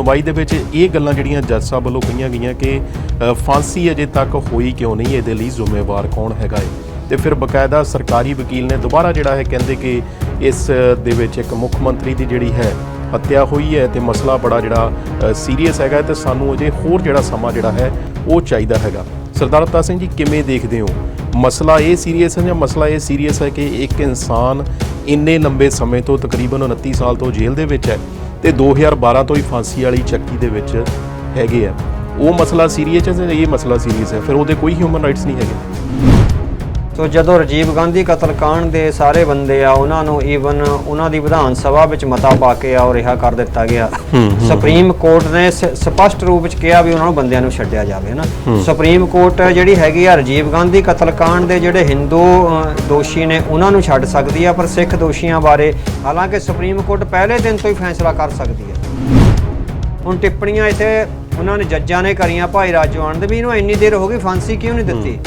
ਸੁਣਵਾਈ ਦੇ ਵਿੱਚ ਇਹ ਗੱਲਾਂ ਜਿਹੜੀਆਂ ਜੱਜ ਸਾਹਿਬ ਵੱਲੋਂ ਕਹੀਆਂ ਗਈਆਂ ਕਿ ਫਾਂਸੀ ਅਜੇ ਤੱਕ ਹੋਈ ਕਿਉਂ ਨਹੀਂ, ਇਹਦੇ ਲਈ ਜ਼ਿੰਮੇਵਾਰ ਕੌਣ ਹੈਗਾ ਹੈ ਤੇ ਫਿਰ ਬਕਾਇਦਾ ਸਰਕਾਰੀ ਵਕੀਲ ਨੇ ਦੁਬਾਰਾ ਜਿਹੜਾ ਹੈ ਕਹਿੰਦੇ ਕਿ ਇਸ ਦੇ ਵਿੱਚ ਇੱਕ ਮੁੱਖ ਮੰਤਰੀ ਦੀ ਜਿਹੜੀ ਹੈ ਹੱਤਿਆ ਹੋਈ ਹੈ ਤੇ ਮਸਲਾ ਬੜਾ ਜਿਹੜਾ ਸੀਰੀਅਸ ਹੈਗਾ ਤੇ ਸਾਨੂੰ ਅਜੇ ਹੋਰ ਜਿਹੜਾ ਸਮਾਂ ਜਿਹੜਾ ਹੈ ਉਹ ਚਾਹੀਦਾ ਹੈਗਾ। ਸਰਦਾਰ ਅਵਤਾਰ ਸਿੰਘ ਜੀ, ਕਿਵੇਂ ਦੇਖਦੇ ਹੋ? ਮਸਲਾ ਇਹ ਸੀਰੀਅਸ ਹੈ ਜਾਂ ਮਸਲਾ ਇਹ ਸੀਰੀਅਸ ਹੈ ਕਿ ਇੱਕ ਇਨਸਾਨ ਇੰਨੇ ਲੰਬੇ ਸਮੇਂ ਤੋਂ ਤਕਰੀਬਨ 29 ਸਾਲ ਤੋਂ ਜੇਲ੍ਹ ਦੇ ਵਿੱਚ ਹੈ ਤੇ 2012 ਤੋਂ ਹੀ ਫਾਂਸੀ ਵਾਲੀ ਚੱਕੀ ਦੇ ਵਿੱਚ ਹੈਗੇ ਆ। ਉਹ ਮਸਲਾ ਸੀਰੀਅਸ ਹੈ ਜਾਂ ਇਹ ਮਸਲਾ ਸੀਰੀਅਸ ਹੈ? ਫਿਰ ਉਹਦੇ ਕੋਈ ਹਿਊਮਨ ਰਾਈਟਸ ਨਹੀਂ ਹੈਗੇ। ਤੋ ਜਦੋਂ ਰਾਜੀਵ ਗਾਂਧੀ ਕਤਲकांड ਦੇ ਸਾਰੇ ਬੰਦੇ ਆ ਉਹਨਾਂ ਨੂੰ ਈਵਨ ਉਹਨਾਂ ਦੀ ਵਿਧਾਨ ਸਭਾ ਵਿੱਚ ਮਤਾ ਪਾ ਕੇ ਆ ਉਹ ਰਿਹਾ ਕਰ ਦਿੱਤਾ ਗਿਆ। ਸੁਪਰੀਮ ਕੋਰਟ ਨੇ ਸਪਸ਼ਟ ਰੂਪ ਵਿੱਚ ਕਿਹਾ ਵੀ ਉਹਨਾਂ ਨੂੰ ਬੰਦਿਆਂ ਨੂੰ ਛੱਡਿਆ ਜਾਵੇ ਨਾ ਸੁਪਰੀਮ ਕੋਰਟ ਜਿਹੜੀ ਹੈਗੀ ਆ ਰਾਜੀਵ ਗਾਂਧੀ ਕਤਲकांड ਦੇ ਜਿਹੜੇ ਹਿੰਦੂ ਦੋਸ਼ੀ ਨੇ ਉਹਨਾਂ ਨੂੰ ਛੱਡ ਸਕਦੀ ਆ ਪਰ ਸਿੱਖ ਦੋਸ਼ੀਆਂ ਬਾਰੇ ਹਾਲਾਂਕਿ ਸੁਪਰੀਮ ਕੋਰਟ ਪਹਿਲੇ ਦਿਨ ਤੋਂ ਹੀ ਫੈਸਲਾ ਕਰ ਸਕਦੀ ਹੈ ਹੁਣ ਟਿੱਪਣੀਆਂ ਇੱਥੇ ਉਹਨਾਂ ਨੇ ਜੱਜਾਂ ਨੇ ਕਰੀਆਂ ਭਾਈ ਰਾਜਵਾਨ ਦੇ ਵੀ ਇਹਨੂੰ ਇੰਨੀ ਦੇਰ ਹੋ ਗਈ ਫਾਂਸੀ ਕਿਉਂ ਨਹੀਂ ਦਿੱਤੀ?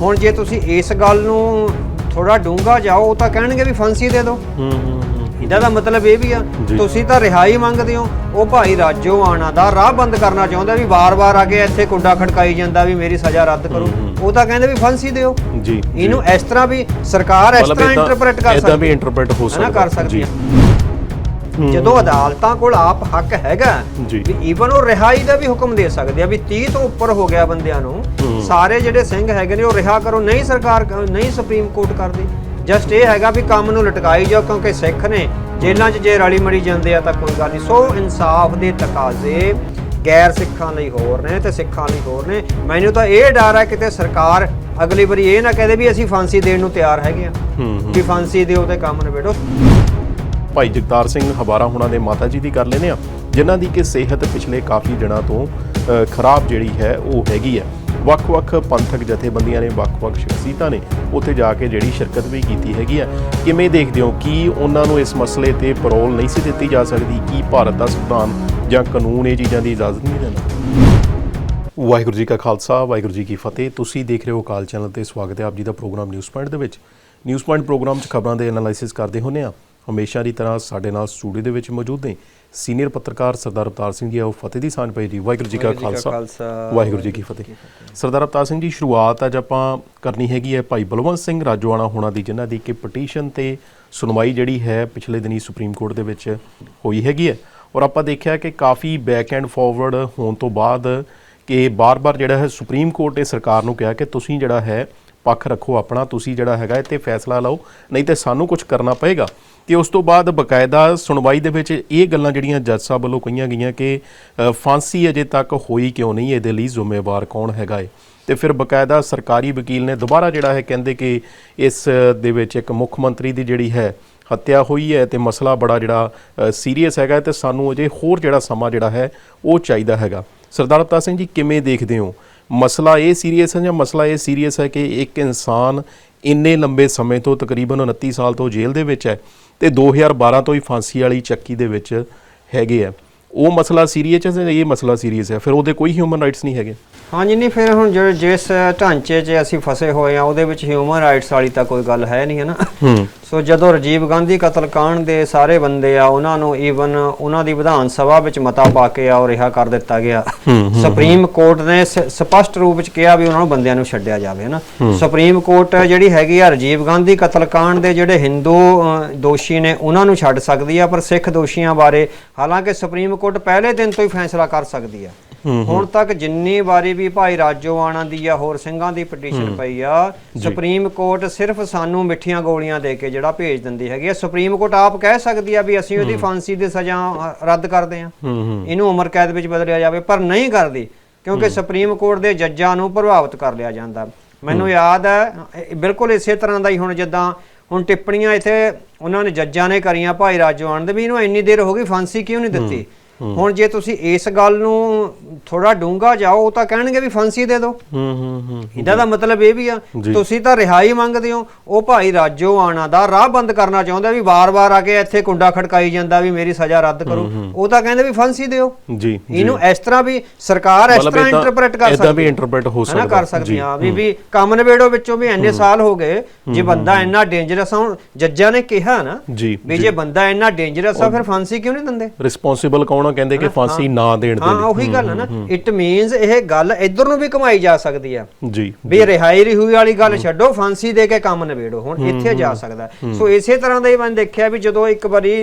ਹੁਣ ਜੇ ਤੁਸੀਂ ਇਸ ਗੱਲ ਨੂੰ ਥੋੜਾ ਡੂੰਘਾ ਜਾਓ ਉਹ ਤਾਂ ਕਹਿਣਗੇ ਵੀ ਫਾਂਸੀ ਦੇ ਦਿਓ। ਹੂੰ ਹੂੰ ਇਹਦਾ ਦਾ ਮਤਲਬ ਇਹ ਵੀ ਆ। ਤੁਸੀਂ ਤਾਂ ਰਿਹਾਈ ਮੰਗਦੇ ਹੋ। ਉਹ ਭਾਈ ਰਾਜੋ ਆਣਾ ਦਾ ਰਾਹ ਬੰਦ ਕਰਨਾ ਚਾਹੁੰਦਾ ਵੀ ਵਾਰ-ਵਾਰ ਆ ਕੇ ਇੱਥੇ ਕੁੰਡਾ ਖੜਕਾਈ ਜਾਂਦਾ ਵੀ ਮੇਰੀ ਸਜ਼ਾ ਰੱਦ ਕਰੋ। ਉਹ ਤਾਂ ਕਹਿੰਦੇ ਵੀ ਫਾਂਸੀ ਦਿਓ। ਜੀ ਇਹਨੂੰ ਇਸ ਤਰ੍ਹਾਂ ਵੀ ਸਰਕਾਰ ਇਸ ਤਰ੍ਹਾਂ ਇੰਟਰਪ੍ਰੀਟ ਕਰ ਇਦਾਂ ਸਕਦੀ ਵੀ ਇੰਟਰਪ੍ਰੀਟ ਹੋ ਹੈ ਸਕਦਾ ਨਾ ਕਰ ਸਕਦੀ। ਹੈ। ਜਦੋਂ ਅਦਾਲਤਾਂ ਕੋਲ ਆਪ ਹੱਕ ਹੈਗਾ। ਵੀ ਈਵਨ ਉਹ ਰਿਹਾਈ ਦਾ ਵੀ ਹੁਕਮ ਦੇ ਸਕਦੇ ਆ ਵੀ 30 ਤੋਂ ਉੱਪਰ ਹੋ ਗਿਆ ਬੰਦਿਆਂ ਨੂੰ ਸਾਰੇ ਜਿਹੜੇ ਸਿੰਘ ਹੈਗੇ ਨੇ ਉਹ ਰਿਹਾ ਕਰੋ ਨਹੀਂ ਸਰਕਾਰ ਨਹੀਂ ਸੁਪਰੀਮ ਕੋਰਟ ਕਰਦੀ। ਜਸਟ ਇਹ ਹੈਗਾ ਵੀ ਕੰਮ ਨੂੰ ਲਟਕਾਈ ਜਾਓ ਕਿਉਂਕਿ ਸਿੱਖ ਨੇ ਜੇਲ੍ਹਾਂ 'ਚ ਜੇ ਰਲੀ ਮੜੀ ਜਾਂਦੇ ਆ ਤਾਂ ਕੋਈ ਗੱਲ ਨਹੀਂ। ਸੋ ਇਨਸਾਫ ਦੇ ਤਕਾਜ਼ੇ ਗੈਰ ਸਿੱਖਾਂ ਲਈ ਹੋਰ ਨੇ ਤੇ ਸਿੱਖਾਂ ਲਈ ਹੋਰ ਨੇ। ਮੈਨੂੰ ਤਾਂ ਇਹ ਡਰ ਹੈ ਕਿਤੇ ਸਰਕਾਰ ਅਗਲੀ ਵਾਰੀ ਇਹ ਨਾ ਕਹਦੇ ਵੀ ਅਸੀਂ ਫਾਂਸੀ ਦੇਣ ਨੂੰ ਤਿਆਰ ਹੈਗੇ ਆ। ਵੀ ਫਾਂਸੀ ਦਿਓ ਤੇ ਕੰਮ ਨਿਬੇੜੋ। ਭਾਈ ਜਗਤਾਰ ਸਿੰਘ ਹਵਾਰਾ ਹੁਣਾਂ ਦੇ ਮਾਤਾ ਜੀ ਦੀ ਕਰ ਲੈਨੇ ਆ ਜਿਨ੍ਹਾਂ ਦੀ ਕਿ ਸਿਹਤ ਪਿਛਲੇ ਕਾਫੀ ਦਿਨਾਂ ਤੋਂ ਖਰਾਬ ਜਿਹੜੀ ਹੈ, ਉਹ ਹੈਗੀ ਹੈ। ਵੱਖ-ਵੱਖ ਪੰਥਕ ਜਥੇਬੰਦੀਆਂ ਨੇ ਵੱਖ-ਵੱਖ ਸ਼ਖਸੀਅਤਾਂ ਨੇ ਉੱਥੇ ਜਾ ਕੇ ਜਿਹੜੀ ਸ਼ਿਰਕਤ ਵੀ ਕੀਤੀ ਹੈਗੀ ਹੈ। ਕਿਵੇਂ ਦੇਖਦੇ ਹੋ? ਕਿ ਉਹਨਾਂ ਨੂੰ ਇਸ ਮਸਲੇ ਤੇ ਪਰੋਲ ਨਹੀਂ ਸੀ ਦਿੱਤੀ ਜਾ ਸਕਦੀ? ਕੀ ਭਾਰਤ ਦਾ ਸੰਵਿਧਾਨ ਜਾਂ ਕਾਨੂੰਨ ਇਹ ਚੀਜ਼ਾਂ ਦੀ ਇਜਾਜ਼ਤ ਨਹੀਂ ਦਿੰਦਾ? ਵਾਹਿਗੁਰੂ ਜੀ ਕਾ ਖਾਲਸਾ, ਵਾਹਿਗੁਰੂ ਜੀ ਕੀ ਫਤਿਹ। ਤੁਸੀਂ ਦੇਖ ਰਹੇ ਹੋ ਕਾਲ ਚੈਨਲ ਤੇ ਸਵਾਗਤ ਹੈ ਆਪ ਜੀ ਦਾ ਪ੍ਰੋਗਰਾਮ ਨਿਊਜ਼ ਪੁਆਇੰਟ ਦੇ ਵਿੱਚ। ਨਿਊਜ਼ ਪੁਆਇੰਟ ਪ੍ਰੋਗਰਾਮ 'ਚ ਖਬਰਾਂ ਦੇ ਐਨਾਲਾਈਸਿਸ ਕਰਦੇ ਹੁੰਨੇ ਆ ਹਮੇਸ਼ਾ ਦੀ ਤਰ੍ਹਾਂ ਸਾਡੇ ਨਾਲ ਸਟੂਡੀਓ ਦੇ ਵਿੱਚ ਮੌਜੂਦ ਨੇ। ਸੀਨੀਅਰ ਪੱਤਰਕਾਰ ਸਰਦਾਰ ਅਵਤਾਰ ਸਿੰਘ ਜੀ ਆਓ ਫਤਿਹ ਦੀ ਸਾਂਝ ਪਈ ਜੀ। ਵਾਹਿਗੁਰੂ ਜੀ ਕਾ ਖਾਲਸਾ। ਵਾਹਿਗੁਰੂ ਜੀ ਕੀ ਫਤਿਹ। ਸਰਦਾਰ ਅਵਤਾਰ ਸਿੰਘ ਜੀ ਸ਼ੁਰੂਆਤ ਅੱਜ ਆਪਾਂ ਕਰਨੀ ਹੈਗੀ ਹੈ ਭਾਈ ਬਲਵੰਤ ਸਿੰਘ ਰਾਜੋਆਣਾ ਹੋਣਾ ਦੀ ਜਿਨ੍ਹਾਂ ਦੀ ਕਿ ਪਟੀਸ਼ਨ ਤੇ ਸੁਣਵਾਈ ਜਿਹੜੀ ਹੈ ਪਿਛਲੇ ਦਿਨੀ ਸੁਪਰੀਮ ਕੋਰਟ ਦੇ ਵਿੱਚ ਹੋਈ ਹੈਗੀ ਹੈ। ਔਰ ਆਪਾਂ ਦੇਖਿਆ ਕਿ ਕਾਫੀ ਬੈਕ ਐਂਡ ਫਾਰਵਰਡ ਹੋਣ ਤੋਂ ਬਾਅਦ ਕਿ ਬਾਰ-ਬਾਰ ਜਿਹੜਾ ਹੈ ਸੁਪਰੀਮ ਕੋਰਟ ਨੇ ਸਰਕਾਰ ਨੂੰ ਕਿਹਾ ਕਿ ਤੁਸੀਂ ਜਿਹੜਾ ਹੈ ਪੱਖ ਰੱਖੋ ਆਪਣਾ ਤੁਸੀਂ ਜਿਹੜਾ ਹੈਗਾ ਇਹ ਤੇ ਫੈਸਲਾ ਲਓ ਨਹੀਂ ਤੇ ਸਾਨੂੰ ਕੁਝ ਕਰਨਾ ਪਏਗਾ। ਤੇ ਉਸ ਤੋਂ ਬਾਅਦ ਬਕਾਇਦਾ ਸੁਣਵਾਈ ਦੇ ਵਿੱਚ ਇਹ ਗੱਲਾਂ ਜਿਹੜੀਆਂ ਜੱਜ ਸਾਹਿਬ ਵੱਲੋਂ ਕਹੀਆਂ ਗਈਆਂ ਕਿ ਫਾਂਸੀ ਅਜੇ ਤੱਕ ਹੋਈ ਕਿਉਂ ਨਹੀਂ, ਇਹਦੇ ਲਈ ਜ਼ਿੰਮੇਵਾਰ ਕੌਣ ਹੈਗਾ ਏ? ਤੇ ਫਿਰ ਬਕਾਇਦਾ ਸਰਕਾਰੀ ਵਕੀਲ ਨੇ ਦੁਬਾਰਾ ਜਿਹੜਾ ਹੈ ਕਹਿੰਦੇ ਕਿ ਇਸ ਦੇ ਵਿੱਚ ਇੱਕ ਮੁੱਖ ਮੰਤਰੀ ਦੀ ਜਿਹੜੀ ਹੈ ਹੱਤਿਆ ਹੋਈ ਹੈ ਤੇ ਮਸਲਾ ਬੜਾ ਜਿਹੜਾ ਸੀਰੀਅਸ ਹੈਗਾ ਤੇ ਸਾਨੂੰ ਅਜੇ ਹੋਰ ਜਿਹੜਾ ਸਮਾਂ ਜਿਹੜਾ ਹੈ ਉਹ ਚਾਹੀਦਾ ਹੈਗਾ। ਸਰਦਾਰ ਅਵਤਾਰ ਸਿੰਘ ਜੀ, ਕਿਵੇਂ ਦੇਖਦੇ ਹੋ? ਮਸਲਾ ਇਹ ਸੀਰੀਅਸ ਹੈ ਜਾਂ ਮਸਲਾ ਇਹ ਸੀਰੀਅਸ ਹੈ ਕਿ ਇੱਕ ਇਨਸਾਨ ਇੰਨੇ ਲੰਬੇ ਸਮੇਂ ਤੋਂ ਤਕਰੀਬਨ 29 ਸਾਲ ਤੋਂ ਜੇਲ੍ਹ ਦੇ ਵਿੱਚ ਹੈ ਤੇ 2012 ਤੋਂ ਹੀ ਫਾਂਸੀ ਵਾਲੀ ਚੱਕੀ ਦੇ ਵਿੱਚ ਹੈਗੇ ਆ। ਉਹ ਮਸਲਾ ਸੀਰੀਅਸ ਹੈ ਜਾਂ ਇਹ ਮਸਲਾ ਸੀਰੀਅਸ ਹੈ? ਫਿਰ ਉਹਦੇ ਕੋਈ ਹਿਊਮਨ ਰਾਈਟਸ ਨਹੀਂ ਹੈਗੇ। ਹਾਂਜੀ ਨਹੀਂ ਫਿਰ ਹੁਣ ਜਿਹੜੇ ਜਿਸ ਢਾਂਚੇ 'ਚ ਅਸੀਂ ਫਸੇ ਹੋਏ ਆ ਉਹਦੇ ਵਿੱਚ ਹਿਊਮਨ ਰਾਈਟਸ ਵਾਲੀ ਤਾਂ ਕੋਈ ਗੱਲ ਹੈ ਨਹੀਂ ਹੈ ਨਾ? ਹੂੰ। ਸੋ ਜਦੋਂ ਰਜੀਵ ਗਾਂਧੀ ਕਤਲकांड ਦੇ ਸਾਰੇ ਬੰਦੇ ਆ ਉਹਨਾਂ ਨੂੰ ਈਵਨ ਉਹਨਾਂ ਦੀ ਵਿਧਾਨ ਸਭਾ ਵਿੱਚ ਮਤਾ ਪਾ ਕੇ ਆ ਉਹ ਰਿਹਾ ਕਰ ਦਿੱਤਾ ਗਿਆ। ਸੁਪਰੀਮ ਕੋਰਟ ਨੇ ਸਪਸ਼ਟ ਰੂਪ ਵਿੱਚ ਕਿਹਾ ਵੀ ਉਹਨਾਂ ਨੂੰ ਬੰਦਿਆਂ ਨੂੰ ਛੱਡਿਆ ਜਾਵੇ ਨਾ? ਸੁਪਰੀਮ ਕੋਰਟ ਜਿਹੜੀ ਹੈਗੀ ਆ ਰਜੀਵ ਗਾਂਧੀ ਕਤਲ ਕਾਂਡ ਦੇ ਜਿਹੜੇ ਹਿੰਦੂ ਦੋਸ਼ੀ ਨੇ ਉਹਨਾਂ ਨੂੰ ਛੱਡ ਸਕਦੀ ਆ ਪਰ ਸਿੱਖ ਦੋਸ਼ੀਆਂ ਬਾਰੇ ਹਾਲਾਂਕਿ ਸੁਪਰੀਮ ਕੋਰਟ ਪਹਿਲੇ ਦਿਨ ਤੋਂ ਹੀ ਫੈਸਲਾ ਕਰ ਸਕਦੀ ਆ। ਹੁਣ ਤੱਕ ਜਿੰਨੀ ਵਾਰੀ ਵੀ ਭਾਈ ਰਾਜੋ ਆਣਾ ਦੀ ਜਾਂ ਹੋਰ ਸਿੰਘਾਂ ਦੀ ਪਟੀਸ਼ਨ ਪਈ ਆ ਸੁਪਰੀਮ ਕੋਰਟ ਸਿਰਫ ਸਾਨੂੰ ਮਿੱਠੀਆਂ ਗੋਲੀਆਂ ਦੇ ਕੇ ਜਿਹੜਾ ਭੇਜ ਦਿੰਦੀ ਹੈਗੀ ਆ। ਸੁਪਰੀਮ ਕੋਰਟ ਆਪ ਕਹਿ ਸਕਦੀ ਆ ਵੀ ਅਸੀਂ ਉਹਦੀ ਫਾਂਸੀ ਦੀ ਸਜ਼ਾ ਰੱਦ ਕਰਦੇ ਆ। ਇਹਨੂੰ ਉਮਰ ਕੈਦ ਵਿੱਚ ਬਦਲਿਆ ਜਾਵੇ ਪਰ ਨਹੀਂ ਕਰਦੀ ਕਿਉਂਕਿ ਸੁਪਰੀਮ ਕੋਰਟ ਦੇ ਜੱਜਾਂ ਨੂੰ ਪ੍ਰਭਾਵਿਤ ਕਰ ਲਿਆ ਜਾਂਦਾ। ਮੈਨੂੰ ਯਾਦ ਹੈ ਬਿਲਕੁਲ ਇਸੇ ਤਰ੍ਹਾਂ ਦਾ ਹੀ ਹੁਣ ਜਿੱਦਾਂ ਹੁਣ ਟਿੱਪਣੀਆਂ ਇੱਥੇ ਉਹਨਾਂ ਨੇ ਜੱਜਾਂ ਨੇ ਕਰੀਆਂ ਭਾਈ ਰਾਜਵਾਨ ਦੇ ਵੀ ਇਹਨੂੰ ਇੰਨੀ ਦੇਰ ਹੋ ਗਈ ਫਾਂਸੀ ਕਿਉਂ ਨਹੀਂ ਦਿੱਤੀ? ਹੁਣ ਜੇ ਤੁਸੀਂ ਇਸ ਗੱਲ ਨੂੰ ਥੋੜਾ ਡੂੰਘਾ ਜਾਓ ਉਹ ਤਾਂ ਕਹਿਣਗੇ ਵੀ ਫਾਂਸੀ ਦੇ ਦਿਓ। ਹੂੰ ਹੂੰ ਹੂੰ ਇਹਦਾ ਦਾ ਮਤਲਬ ਇਹ ਵੀ ਆ। ਤੁਸੀਂ ਤਾਂ ਰਿਹਾਈ ਮੰਗਦੇ ਹੋ। ਉਹ ਭਾਈ ਰਾਜੋ ਆਣਾ ਦਾ ਰਾਹ ਬੰਦ ਕਰਨਾ ਚਾਹੁੰਦਾ ਵੀ ਵਾਰ-ਵਾਰ ਆ ਕੇ ਇੱਥੇ ਕੁੰਡਾ ਖੜਕਾਈ ਜਾਂਦਾ ਵੀ ਮੇਰੀ ਸਜ਼ਾ ਰੱਦ ਕਰੋ। ਉਹ ਤਾਂ ਕਹਿੰਦੇ ਵੀ ਫਾਂਸੀ ਦਿਓ। ਜੀ ਇਹਨੂੰ ਇਸ ਤਰ੍ਹਾਂ ਵੀ ਸਰਕਾਰ ਇਸ ਤਰ੍ਹਾਂ ਇੰਟਰਪ੍ਰੀਟ ਕਰ ਸਕਦੀ ਵੀ interpret ਹੋ ਹੈ ਨਾ ਸਕਦਾ। ਕਰ ਸਕਦੀ ਹਾਂ ਵੀ ਵੀ ਕੰਮ ਨਵੇੜੋ ਵਿੱਚੋਂ ਵੀ ਇੰਨੇ ਸਾਲ ਹੋ ਗਏ। ਜੇ ਬੰਦਾ ਇੰਨਾ ਡੇਂਜਰਸ ਆ ਜੱਜਾਂ ਨੇ ਕਿਹਾ ਨਾ ਵੀ ਜੇ। ਬੰਦਾ ਇੰਨਾ ਡੇਂਜਰਸ ਆ ਫਿਰ ਫਾਂਸੀ ਕਿਉਂ ਨਹੀਂ ਦਿੰਦੇ? ਰਿਸਪੌਂਸਿਬਲ ਕੌਣ ਆ ਉਹਨਾਂ ਕਹਿੰਦੇ ਕਿ ਫਾਂਸੀ ਨਾ ਦੇਣ ਦੇ ਹਾਂ ਉਹੀ ਗੱਲ ਹੈ ਨਾ ਇਟ ਮੀਨਸ ਇਹ ਗੱਲ ਇਧਰ ਨੂੰ ਵੀ ਕਮਾਈ ਜਾ ਸਕਦੀ ਆ। ਜੀ ਵੀ ਰਿਹਾਈ ਰਿਹੂਈ ਵਾਲੀ ਗੱਲ ਛੱਡੋ ਫਾਂਸੀ ਦੇ ਕੇ ਕੰਮ ਨਿਬੇੜੋ। ਹੁਣ ਇੱਥੇ ਜਾ ਸਕਦਾ। ਸੋ ਇਸੇ ਤਰ੍ਹਾਂ ਦਾ ਹੀ ਮੈਂ ਦੇਖਿਆ ਵੀ ਜਦੋਂ ਇੱਕ ਵਾਰੀ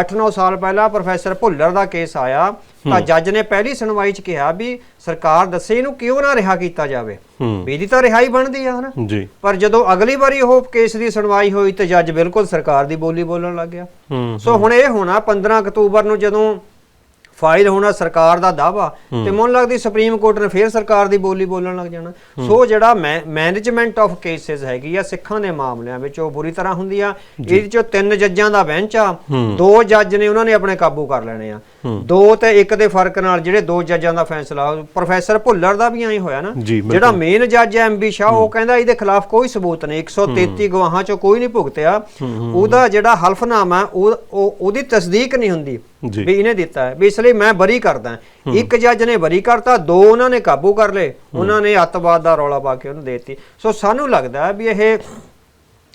8-9 ਸਾਲ ਪਹਿਲਾਂ ਪ੍ਰੋਫੈਸਰ ਭੁੱਲਰ ਦਾ ਕੇਸ ਆਇਆ ਤਾਂ ਜੱਜ ਨੇ ਪਹਿਲੀ ਸੁਣਵਾਈ 'ਚ ਕਿਹਾ ਵੀ ਸਰਕਾਰ ਦੱਸੇ ਇਹਨੂੰ ਕਿਉਂ ਨਾ ਰਿਹਾ ਕੀਤਾ ਜਾਵੇ। ਇਹਦੀ ਤਾਂ ਰਿਹਾਈ ਬਣਦੀ ਆ ਹਨਾ? ਜੀ। ਪਰ ਜਦੋਂ ਅਗਲੀ ਵਾਰੀ ਉਹ ਕੇਸ ਦੀ ਸੁਣਵਾਈ ਹੋਈ ਤੇ ਜੱਜ ਬਿਲਕੁਲ ਸਰਕਾਰ ਦੀ ਬੋਲੀ ਬੋਲਣ ਲੱਗ ਗਿਆ। ਸੋ ਹੁਣ ਇਹ ਹੋਣਾ 15 ਅਕਤੂਬਰ ਨੂੰ ਜਦੋਂ ਫਾਈਲ ਹੋਣਾ ਸਰਕਾਰ ਦਾ ਦਾਵਾ ਤੇ ਮੈਨੂੰ ਲੱਗਦੀ ਸੁਪਰੀਮ ਕੋਰਟ ਨੇ ਫੇਰ ਸਰਕਾਰ ਦੀ ਬੋਲੀ ਬੋਲਣ ਲੱਗ ਜਾਣਾ। ਸੋ ਜਿਹੜਾ ਮੈਨੇਜਮੈਂਟ ਆਫ ਕੇਸਿਸ ਹੈਗੀ ਆ ਸਿੱਖਾਂ ਦੇ ਮਾਮਲਿਆਂ ਵਿੱਚ ਉਹ ਬੁਰੀ ਤਰ੍ਹਾਂ ਹੁੰਦੀ ਆ। ਇਹਦੇ ਚੋਂ ਤਿੰਨ ਜੱਜਾਂ ਦਾ ਬੈਂਚ ਆ। ਦੋ ਜੱਜ ਨੇ ਉਹਨਾਂ ਨੇ ਆਪਣੇ ਕਾਬੂ ਕਰ ਲੈਣੇ ਆ। ਦੋ ਤੇ ਇੱਕ ਦੇ ਫ਼ਰਕ ਨਾਲ ਜਿਹੜੇ ਦੋ ਜੱਜਾਂ ਦਾ ਫੈਸਲਾ ਪ੍ਰੋਫੈਸਰ ਭੁੱਲਰ ਦਾ ਵੀ ਐਂ ਹੋਇਆ ਨਾ। ਜਿਹੜਾ ਮੇਨ ਜੱਜ ਐਮਬੀ ਸ਼ਾਹ ਉਹ ਕਹਿੰਦਾ ਇਹਦੇ ਖਿਲਾਫ ਕੋਈ ਸਬੂਤ ਨਹੀਂ 133 ਗਵਾਹਾਂ ਚੋਂ ਕੋਈ ਨਹੀਂ ਭੁਗਤਿਆ। ਉਹਦਾ ਜਿਹੜਾ ਹਲਫਨਾਮਾ ਉਹ ਉਹ- ਉਹਦੀ ਤਸਦੀਕ ਨਹੀਂ ਹੁੰਦੀ। ਵੀ ਇਹਨੇ ਦਿੱਤਾ ਵੀ ਇਸ ਲਈ ਮੈਂ ਬਰੀ ਕਰਦਾ ਇੱਕ ਜੱਜ ਨੇ ਬਰੀ ਕਰਤਾ ਦੋ ਉਹਨਾਂ ਨੇ ਕਾਬੂ ਕਰ ਲਏ। ਉਹਨਾਂ ਨੇ ਅੱਤਵਾਦ ਦਾ ਰੌਲਾ ਪਾ ਕੇ ਉਹਨੂੰ ਦੇਤੀ। ਸੋ ਸਾਨੂੰ ਲੱਗਦਾ ਵੀ ਇਹ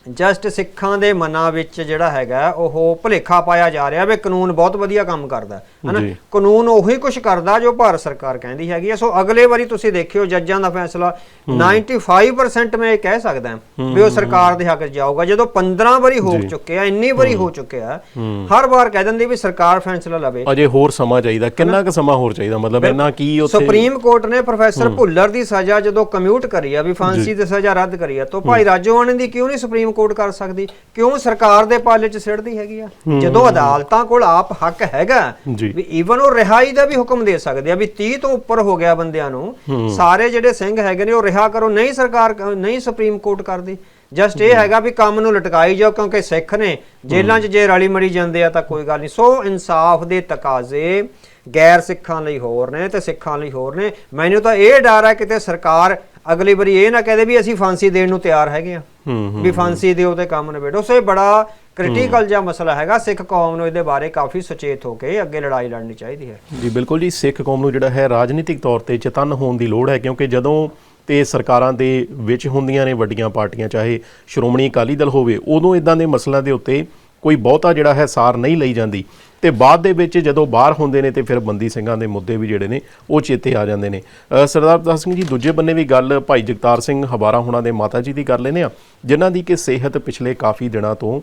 ਜਸਟ ਸਿੱਖਾਂ ਦੇ ਮਨਾਂ ਵਿੱਚ ਜਿਹੜਾ ਹੈਗਾ ਉਹ ਭੁਲੇਖਾ ਪਾਇਆ ਜਾ ਰਿਹਾ ਵੀ ਕਾਨੂੰਨ ਬਹੁਤ ਵਧੀਆ ਕੰਮ ਕਰਦਾ ਹੈ ਹਨਾ? ਜੀ। ਕਾਨੂੰਨ ਉਹੀ ਕੁਝ ਕਰਦਾ ਜੋ ਭਾਰਤ ਸਰਕਾਰ ਕਹਿੰਦੀ ਹੈਗੀ ਸੋ ਅਗਲੇ ਵਾਰੀ ਤੁਸੀਂ ਦੇਖਿਓ ਜੱਜਾਂ ਦਾ ਫੈਸਲਾ 95% ਮੈਂ ਇਹ ਕਹਿ ਸਕਦਾ ਵੀ ਉਹ ਸਰਕਾਰ ਦੇ ਹੱਕ 'ਚ ਜਾਊਗਾ। ਜਦੋਂ 15 ਵਾਰੀ ਹੋ ਚੁੱਕਿਆ ਇੰਨੀ ਵਾਰੀ ਹੋ। ਚੁੱਕਿਆ ਹਰ ਵਾਰ ਕਹਿ ਦਿੰਦੀ ਵੀ ਸਰਕਾਰ ਫੈਸਲਾ ਲਵੇ। ਅਜੇ ਹੋਰ ਸਮਾਂ ਚਾਹੀਦਾ। ਕਿੰਨਾ ਕੁ ਸਮਾਂ ਹੋਰ ਚਾਹੀਦਾ? ਮਤਲਬ ਇੰਨਾ ਕੀ ਉੱਥੇ ਸੁਪਰੀਮ ਕੋਰਟ ਨੇ ਪ੍ਰੋਫੈਸਰ ਭੁੱਲਰ ਦੀ ਸਜ਼ਾ ਜਦੋਂ ਕਮਿਊਟ ਕਰੀ ਆ ਵੀ ਫਾਂਸੀ ਦੀ ਸਜ਼ਾ ਰੱਦ ਕਰੀ ਆ ਤਾਂ ਭਾਈ ਰਾਜੋਆਣੇ ਦੀ ਕਿਉਂ ਨਹੀਂ ਸੁਪਰੀਮ ਕੋਰਟ ਕਰ ਸਕਦੀ। ਕਿਉਂ ਸਰਕਾਰ ਦੇ ਪਾਲੇ 'ਚ ਸਿੜਦੀ ਹੈਗੀ ਆ? ਜਦੋਂ ਅਦਾਲਤਾਂ ਕੋਲ ਆਪ ਹੱਕ ਹੈਗਾ। ਵੀ ਈਵਨ ਉਹ ਰਿਹਾਈ ਦਾ ਵੀ ਹੁਕਮ ਦੇ ਸਕਦੇ ਆ ਵੀ 30 ਤੋਂ ਉੱਪਰ ਹੋ ਗਿਆ ਬੰਦਿਆਂ ਨੂੰ ਸਾਰੇ ਜਿਹੜੇ ਸਿੰਘ ਹੈਗੇ ਨੇ ਉਹ ਰਿਹਾ ਕਰੋ ਨਹੀਂ ਸਰਕਾਰ ਨਹੀਂ ਸੁਪਰੀਮ ਕੋਰਟ ਕਰਦੀ। ਜਸਟ ਇਹ ਹੈਗਾ ਵੀ ਕੰਮ ਨੂੰ ਲਟਕਾਈ ਜਾਓ ਕਿਉਂਕਿ ਸਿੱਖ ਨੇ ਜੇਲ੍ਹਾਂ 'ਚ ਜੇ ਰਲੀ ਮੜੀ ਜਾਂਦੇ ਆ ਤਾਂ ਕੋਈ ਗੱਲ ਨਹੀਂ। ਸੋ ਇਨਸਾਫ ਦੇ ਤਕਾਜ਼ੇ ਗੈਰ ਸਿੱਖਾਂ ਲਈ ਹੋਰ ਨੇ ਤੇ ਸਿੱਖਾਂ ਲਈ ਹੋਰ ਨੇ। ਮੈਨੂੰ ਤਾਂ ਇਹ ਡਰ ਹੈ ਕਿਤੇ ਸਰਕਾਰ ਅਗਲੀ ਵਾਰੀ ਇਹ ਨਾ ਕਹਦੇ ਵੀ ਅਸੀਂ ਫਾਂਸੀ ਦੇਣ ਨੂੰ ਤਿਆਰ ਹੈਗੇ ਆ ਵੀ ਫਾਂਸੀ ਦਿਓ ਤੇ ਕੰਮ ਨਿਬੇੜੋ। ਸੋ ਇਹ ਬੜਾ ਕ੍ਰਿਟੀਕਲ ਜਿਹਾ ਮਸਲਾ ਹੈਗਾ। ਸਿੱਖ ਕੌਮ ਨੂੰ ਇਹਦੇ ਬਾਰੇ ਕਾਫੀ ਸੁਚੇਤ ਹੋ ਕੇ ਅੱਗੇ ਲੜਾਈ ਲੜਨੀ ਚਾਹੀਦੀ ਹੈ। ਜੀ ਬਿਲਕੁਲ ਜੀ। ਸਿੱਖ ਕੌਮ ਨੂੰ ਜਿਹੜਾ ਹੈ ਰਾਜਨੀਤਿਕ ਤੌਰ ਤੇ ਚੇਤੰਨ ਹੋਣ ਦੀ ਲੋੜ ਹੈ ਕਿਉਂਕਿ ਜਦੋਂ ਤੇ ਸਰਕਾਰਾਂ ਦੇ ਵਿੱਚ ਹੁੰਦੀਆਂ ਨੇ ਵੱਡੀਆਂ ਪਾਰਟੀਆਂ ਚਾਹੇ ਸ਼੍ਰੋਮਣੀ ਅਕਾਲੀ ਦਲ ਹੋਵੇ ਉਦੋਂ ਇਦਾਂ ਦੇ ਮਸਲਿਆਂ ਦੇ ਉੱਤੇ ਕੋਈ ਬਹੁਤਾ ਜਿਹੜਾ ਹੈ ਸਾਰ ਨਹੀਂ ਲਈ ਜਾਂਦੀ। ਤੇ ਬਾਅਦ ਦੇ ਵਿੱਚ ਜਦੋਂ ਬਾਹਰ ਹੁੰਦੇ ਨੇ ਤੇ ਫਿਰ ਬੰਦੀ ਸਿੰਘਾਂ ਦੇ ਮੁੱਦੇ ਵੀ ਜਿਹੜੇ ਨੇ, ਉਹ ਚੇਤੇ ਆ ਜਾਂਦੇ ਨੇ। ਸਰਦਾਰ ਪ੍ਰਤਾਪ ਸਿੰਘ ਜੀ, ਦੂਜੇ ਬੰਨੇ ਵੀ ਗੱਲ ਭਾਈ ਜਗਤਾਰ ਸਿੰਘ ਹਵਾਰਾ ਹੁਣਾਂ ਦੇ ਮਾਤਾ ਜੀ ਦੀ ਕਰ ਲੈਨੇ ਆ ਜਿਨ੍ਹਾਂ ਦੀ ਕਿ ਸਿਹਤ ਪਿਛਲੇ ਕਾਫੀ ਦਿਨਾਂ ਤੋਂ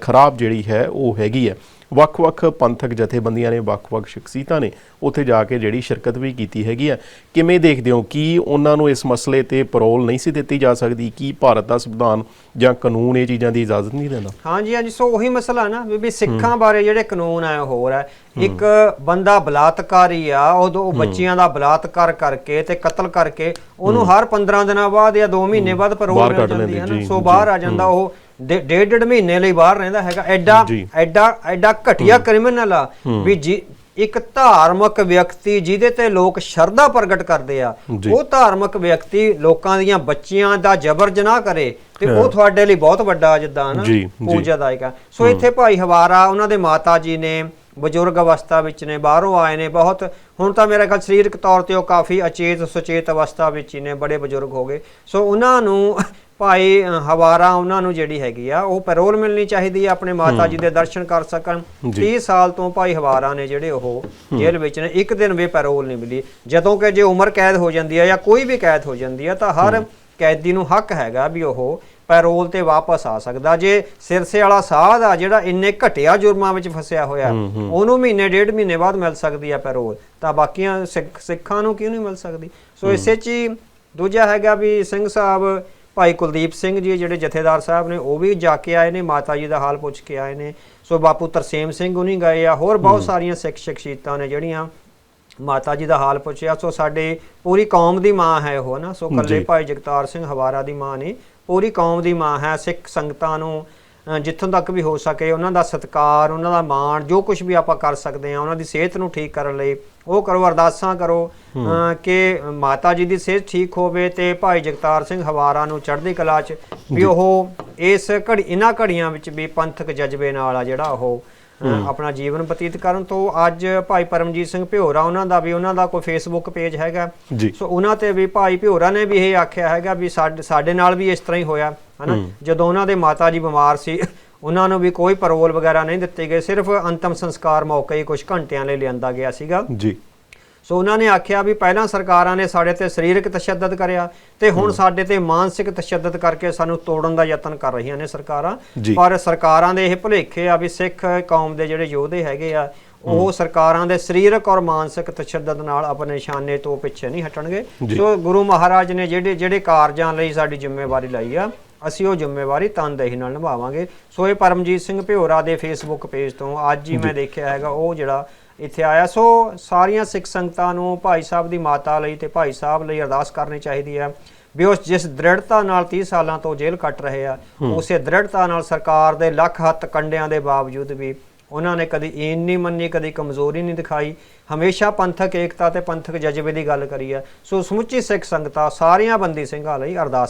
ਖਰਾਬ ਜਿਹੜੀ ਹੈ, ਉਹ ਹੈਗੀ ਹੈ। ਵੱਖ-ਵੱਖ ਪੰਥਕ ਜਥੇਬੰਦੀਆਂ ਨੇ ਵੱਖ-ਵੱਖ ਸ਼ਖਸੀਅਤਾਂ ਨੇ ਉੱਥੇ ਜਾ ਕੇ ਜਿਹੜੀ ਸ਼ਿਰਕਤ ਵੀ ਕੀਤੀ ਹੈਗੀ ਹੈ ਕਿਵੇਂ ਦੇਖਦੇ ਹੋ? ਕੀ ਉਹਨਾਂ ਨੂੰ ਇਸ ਮਸਲੇ ਤੇ ਪਰੋਲ ਨਹੀਂ ਸੀ ਦਿੱਤੀ ਜਾ ਸਕਦੀ? ਕੀ ਭਾਰਤ ਦਾ ਸੰਵਿਧਾਨ ਜਾਂ ਕਾਨੂੰਨ ਇਹ ਚੀਜ਼ਾਂ ਦੀ ਇਜਾਜ਼ਤ ਨਹੀਂ ਦਿੰਦਾ? ਹਾਂਜੀ ਹਾਂਜੀ ਸੋ ਉਹੀ ਮਸਲਾ ਨਾ ਵੀ ਸਿੱਖਾਂ ਬਾਰੇ ਜਿਹੜੇ ਕਾਨੂੰਨ ਆ ਉਹ ਹੋਰ ਹੈ। ਇੱਕ ਬੰਦਾ ਬਲਾਤਕਾਰੀ ਆ ਉਹ ਬੱਚਿਆਂ ਦਾ ਬਲਾਤਕਾਰ ਕਰਕੇ ਤੇ ਕਤਲ ਕਰਕੇ ਉਹਨੂੰ ਹਰ 15 ਦਿਨਾਂ ਬਾਅਦ ਜਾਂ 2 ਮਹੀਨੇ ਬਾਅਦ ਪਰੋਲ ਮਿਲ ਜਾਂਦੀ ਹੈ ਸੋ ਬਾਹਰ ਆ ਜਾਂਦਾ ਉਹ ਡੇਢ ਡੇਢ ਮਹੀਨੇ ਲਈ ਬਾਹਰ ਰਹਿੰਦਾ ਹੈਗਾ ਐਡਾ। ਐਡਾ ਐਡਾ ਘਟੀਆ ਕ੍ਰਿਮੀਨਲ ਆ ਵੀ ਜੀ ਇੱਕ ਧਾਰਮਿਕ ਵਿਅਕਤੀ ਜਿਹਦੇ ਤੇ ਲੋਕ ਸ਼ਰਧਾ ਪ੍ਰਗਟ ਕਰਦੇ ਆ। ਉਹ ਧਾਰਮਿਕ ਵਿਅਕਤੀ ਲੋਕਾਂ ਦੀਆਂ ਬੱਚੀਆਂ ਦਾ ਜਬਰ ਜਨਾਹ ਕਰੇ ਤੇ ਉਹ ਤੁਹਾਡੇ ਲਈ ਬਹੁਤ ਵੱਡਾ ਜਿੱਦਾਂ ਨਾ ਜੀ, ਜੀ। ਪੂਜਾਦਾਇਕ ਆ ਸੋ ਇੱਥੇ ਭਾਈ ਹਵਾਰਾ ਉਹਨਾਂ ਦੇ ਮਾਤਾ ਜੀ ਨੇ ਬਜ਼ੁਰਗ ਅਵਸਥਾ ਵਿੱਚ ਨੇ ਬਾਹਰੋਂ ਆਏ ਨੇ ਬਹੁਤ। ਹੁਣ ਤਾਂ ਮੇਰਾ ਖਿਆਲ ਸਰੀਰਕ ਤੌਰ ਤੇ ਉਹ ਕਾਫੀ ਅਚੇਤ ਸੁਚੇਤ ਅਵਸਥਾ ਵਿੱਚ ਹੀ ਨੇ ਬੜੇ ਬਜ਼ੁਰਗ ਹੋ ਗਏ। ਸੋ ਉਹਨਾਂ ਨੂੰ ਭਾਈ ਹਵਾਰਾ ਉਹਨਾਂ ਨੂੰ ਜਿਹੜੀ ਹੈਗੀ ਆ ਉਹ ਪੈਰੋਲ ਮਿਲਣੀ ਚਾਹੀਦੀ ਆ ਆਪਣੇ ਮਾਤਾ ਜੀ ਦੇ ਦਰਸ਼ਨ ਕਰ ਸਕਣ। ਜੀ। 30 ਸਾਲ ਤੋਂ ਭਾਈ ਹਵਾਰਾ ਨੇ ਜਿਹੜੇ ਉਹ ਜੇਲ੍ਹ ਵਿੱਚ ਨੇ ਇੱਕ ਦਿਨ ਵੀ ਪੈਰੋਲ ਨਹੀਂ ਮਿਲੀ। ਜਦੋਂ ਕਿ ਜੇ ਉਮਰ ਕੈਦ ਹੋ ਜਾਂਦੀ ਹੈ ਜਾਂ ਕੋਈ ਵੀ ਕੈਦ ਹੋ ਜਾਂਦੀ ਹੈ ਤਾਂ ਹਰ ਕੈਦੀ ਨੂੰ ਹੱਕ ਹੈਗਾ ਵੀ ਉਹ ਪੈਰੋਲ ਤੇ ਵਾਪਸ ਆ ਸਕਦਾ। ਜੇ ਸਿਰਸੇ ਵਾਲਾ ਸਾਧ ਆ ਜਿਹੜਾ ਇੰਨੇ ਘਟਿਆ ਜੁਰਮਾਂ ਵਿੱਚ ਫਸਿਆ ਹੋਇਆ ਉਹਨੂੰ ਮਹੀਨੇ ਡੇਢ ਮਹੀਨੇ ਬਾਅਦ ਮਿਲ ਸਕਦੀ ਆ ਪੈਰੋਲ। ਤਾਂ ਬਾਕੀਆਂ ਸਿੱਖ- ਨੂੰ ਕਿਉਂ ਨਹੀਂ ਮਿਲ ਸਕਦੀ? ਸੋ ਇਸੇ ਚ ਹੀ ਦੂਜਾ ਹੈਗਾ ਵੀ ਸਿੰਘ ਸਾਹਿਬ ਭਾਈ ਕੁਲਦੀਪ ਸਿੰਘ ਜੀ ਜਿਹੜੇ ਜਥੇਦਾਰ ਸਾਹਿਬ ਨੇ ਉਹ ਵੀ ਜਾ ਕੇ ਆਏ ਨੇ ਮਾਤਾ ਜੀ ਦਾ ਹਾਲ ਪੁੱਛ ਕੇ ਆਏ ਨੇ। ਸੋ ਬਾਪੂ ਤਰਸੇਮ ਸਿੰਘ ਉਨੀ ਗਏ ਆ ਹੋਰ ਬਹੁਤ ਸਾਰੀਆਂ ਸਿੱਖ ਸ਼ਖਸੀਅਤਾਂ ਨੇ ਜਿਹੜੀਆਂ ਮਾਤਾ ਜੀ ਦਾ ਹਾਲ ਪੁੱਛਿਆ ਸੋ ਸਾਡੇ ਪੂਰੀ ਕੌਮ ਦੀ ਮਾਂ ਹੈ ਉਹ ਨਾ ਸੋ ਕੱਲੇ। ਭਾਈ ਜਗਤਾਰ ਸਿੰਘ ਹਵਾਰਾ ਦੀ ਮਾਂ ਨੇ ਪੂਰੀ ਕੌਮ ਦੀ ਮਾਂ ਹੈ ਸਿੱਖ ਸੰਗਤਾਂ ਨੂੰ ਜਿੱਥੋਂ ਤੱਕ ਵੀ ਹੋ ਸਕੇ ਉਹਨਾਂ ਦਾ ਸਤਿਕਾਰ ਉਹਨਾਂ ਦਾ ਮਾਣ ਜੋ ਕੁਝ ਵੀ ਆਪਾਂ ਕਰ ਸਕਦੇ ਹਾਂ ਉਹਨਾਂ ਦੀ ਸਿਹਤ ਨੂੰ ਠੀਕ ਕਰਨ ਲਈ ਉਹ ਕਰੋ ਅਰਦਾਸਾਂ ਕਰੋ ਕਿ ਮਾਤਾ ਜੀ ਦੀ ਸਿਹਤ ਠੀਕ ਹੋਵੇ ਤੇ ਭਾਈ ਜਗਤਾਰ ਸਿੰਘ ਹਵਾਰਾ ਨੂੰ ਚੜ੍ਹਦੀ ਕਲਾ 'ਚ ਵੀ ਉਹ ਇਸ ਘੜੀ ਇਹਨਾਂ ਘੜੀਆਂ ਵਿੱਚ ਵੀ ਪੰਥਕ ਜਜ਼ਬੇ ਨਾਲ ਆ ਜਿਹੜਾ ਉਹ ਆਪਣਾ ਜੀਵਨ ਬਤੀਤ ਕਰਨ ਤੋਂ ਅੱਜ ਭਾਈ ਪਰਮਜੀਤ ਸਿੰਘ ਭਿਓਰਾ ਉਹਨਾਂ ਦਾ ਵੀ ਉਹਨਾਂ ਦਾ ਕੋਈ ਫੇਸਬੁੱਕ ਪੇਜ ਹੈਗਾ। ਸੋ ਉਹਨਾਂ ਤੇ ਵੀ ਭਾਈ ਭਿਓਰਾ ਨੇ ਵੀ ਇਹ ਆਖਿਆ ਹੈਗਾ ਵੀ ਸਾਡੇ ਸਾਡੇ ਨਾਲ ਵੀ ਇਸ ਤਰ੍ਹਾਂ ਹੀ ਹੋਇਆ ਹਨਾ? ਜਦੋਂ ਉਹਨਾਂ ਦੇ ਮਾਤਾ ਜੀ ਬਿਮਾਰ ਸੀ ਉਹਨਾਂ ਨੂੰ ਵੀ ਕੋਈ ਪਰੋਲ ਵਗੈਰਾ ਨਹੀਂ ਦਿੱਤੇ ਗਏ ਸਿਰਫ ਅੰਤਮ ਸੰਸਕਾਰ ਮੌਕੇ ਹੀ ਕੁਝ ਘੰਟਿਆਂ ਲਈ ਲਿਆਂਦਾ ਗਿਆ ਸੀਗਾ। ਜੀ। ਸੋ ਉਹਨਾਂ ਨੇ ਆਖਿਆ ਵੀ ਪਹਿਲਾਂ ਸਰਕਾਰਾਂ ਨੇ ਸਾਡੇ ਤੇ ਸਰੀਰਕ ਤਸ਼ੱਦਦ ਕਰਿਆ ਤੇ ਹੁਣ ਸਾਡੇ ਤੇ ਮਾਨਸਿਕ ਤਸ਼ੱਦਦ ਕਰਕੇ ਸਾਨੂੰ ਤੋੜਨ ਦਾ ਯਤਨ ਕਰ ਰਹੀਆਂ ਨੇ ਸਰਕਾਰਾਂ। ਪਰ ਸਰਕਾਰਾਂ ਦੇ ਇਹ ਭੁਲੇਖੇ ਆ ਵੀ ਸਿੱਖ ਕੌਮ ਦੇ ਜਿਹੜੇ ਯੋਧੇ ਹੈਗੇ ਆ ਉਹ ਸਰਕਾਰਾਂ ਦੇ ਸਰੀਰਕ ਔਰ ਮਾਨਸਿਕ ਤਸ਼ੱਦਦ ਨਾਲ ਆਪਣੇ ਨਿਸ਼ਾਨੇ ਤੋਂ ਪਿੱਛੇ ਨਹੀਂ ਹਟਣਗੇ। ਸੋ ਗੁਰੂ ਮਹਾਰਾਜ ਨੇ ਜਿਹੜੇ ਜਿਹੜੇ ਕਾਰਜਾਂ ਲਈ ਸਾਡੀ ਜ਼ਿੰਮੇਵਾਰੀ ਲਈ ਆ ਅਸੀਂ ਉਹ ਜ਼ਿੰਮੇਵਾਰੀ ਤਨਦੇਹੀ ਨਾਲ ਨਿਭਾਵਾਂਗੇ। ਸੋ ਇਹ ਪਰਮਜੀਤ ਸਿੰਘ ਭਿਓਰਾ ਦੇ ਫੇਸਬੁੱਕ ਪੇਜ ਤੋਂ ਅੱਜ ਹੀ ਮੈਂ ਦੇਖਿਆ ਹੈਗਾ ਉਹ ਜਿਹੜਾ ਇੱਥੇ ਆਇਆ। ਸੋ ਸਾਰੀਆਂ ਸਿੱਖ ਸੰਗਤਾਂ ਨੂੰ ਭਾਈ ਸਾਹਿਬ ਦੀ ਮਾਤਾ ਲਈ ਤੇ ਭਾਈ ਸਾਹਿਬ ਲਈ ਅਰਦਾਸ ਕਰਨੀ ਚਾਹੀਦੀ ਹੈ। ਵੀ ਉਸ ਜਿਸ ਦ੍ਰਿੜਤਾ ਨਾਲ 30 ਸਾਲਾਂ ਤੋਂ ਜੇਲ੍ਹ ਕੱਟ ਰਹੇ ਆ ਉਸੇ ਦ੍ਰਿੜਤਾ ਨਾਲ ਸਰਕਾਰ ਦੇ ਲੱਖ ਹੱਥ ਕੰਡਿਆਂ ਦੇ ਬਾਵਜੂਦ ਵੀ ਉਹਨਾਂ ਨੇ ਕਦੀ ਈਨ ਨਹੀਂ ਮੰਨੀ ਕਦੀ ਕਮਜ਼ੋਰੀ ਨਹੀਂ ਦਿਖਾਈ। ਹਮੇਸ਼ਾ ਪੰਥਕ ਏਕਤਾ ਤੇ ਪੰਥਕ ਜਜ਼ਬੇ ਦੀ ਗੱਲ ਕਰੀ ਹੈ ਸੋ ਸਮੁੱਚੀ ਸਿੱਖ ਸੰਗਤਾਂ ਸਾਰੀਆਂ ਬੰਦੀ ਸਿੰਘਾਂ ਲਈ ਅਰਦਾਸ